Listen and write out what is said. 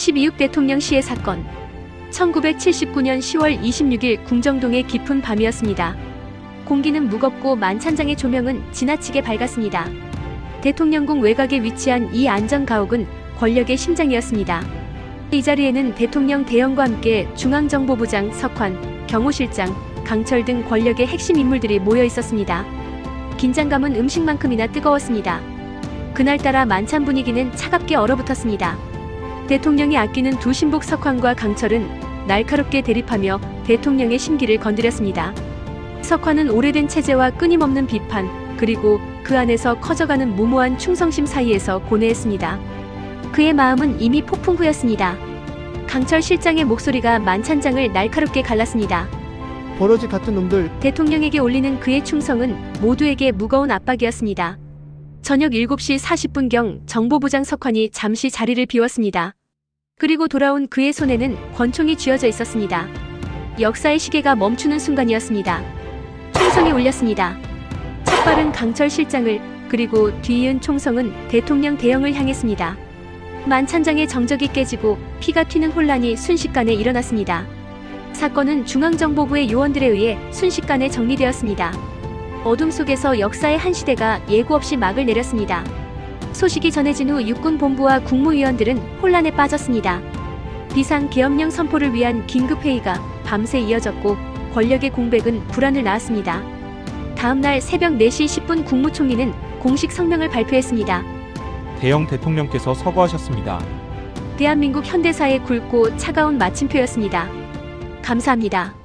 12.6 대통령 시해 사건 1979년 10월 26일 궁정동의 깊은 밤이었습니다. 공기는 무겁고 만찬장의 조명은 지나치게 밝았습니다. 대통령궁 외곽에 위치한 이 안전가옥은 권력의 심장이었습니다. 이 자리에는 대통령 대형과 함께 중앙정보부장 석환, 경호실장, 강철 등 권력의 핵심 인물들이 모여 있었습니다. 긴장감은 음식만큼이나 뜨거웠습니다. 그날따라 만찬 분위기는 차갑게 얼어붙었습니다. 대통령이 아끼는 두 신복 석환과 강철은 날카롭게 대립하며 대통령의 심기를 건드렸습니다. 석환은 오래된 체제와 끊임없는 비판, 그리고 그 안에서 커져가는 무모한 충성심 사이에서 고뇌했습니다. 그의 마음은 이미 폭풍 후였습니다. 강철 실장의 목소리가 만찬장을 날카롭게 갈랐습니다. 버러지 같은 놈들 대통령에게 올리는 그의 충성은 모두에게 무거운 압박이었습니다. 저녁 7시 40분경 정보부장 석환이 잠시 자리를 비웠습니다. 그리고 돌아온 그의 손에는 권총이 쥐어져 있었습니다. 역사의 시계가 멈추는 순간이었습니다. 총성이 울렸습니다. 첫 발은 강철 실장을 그리고 뒤이은 총성은 대통령 대형을 향했습니다. 만찬장의 정적이 깨지고 피가 튀는 혼란이 순식간에 일어났습니다. 사건은 중앙정보부의 요원들에 의해 순식간에 정리되었습니다. 어둠 속에서 역사의 한 시대가 예고 없이 막을 내렸습니다. 소식이 전해진 후 육군 본부와 국무위원들은 혼란에 빠졌습니다. 비상 계엄령 선포를 위한 긴급 회의가 밤새 이어졌고 권력의 공백은 불안을 낳았습니다. 다음 날 새벽 4시 10분 국무총리는 공식 성명을 발표했습니다. 대영 대통령께서 서거하셨습니다. 대한민국 현대사의 굵고 차가운 마침표였습니다. 감사합니다.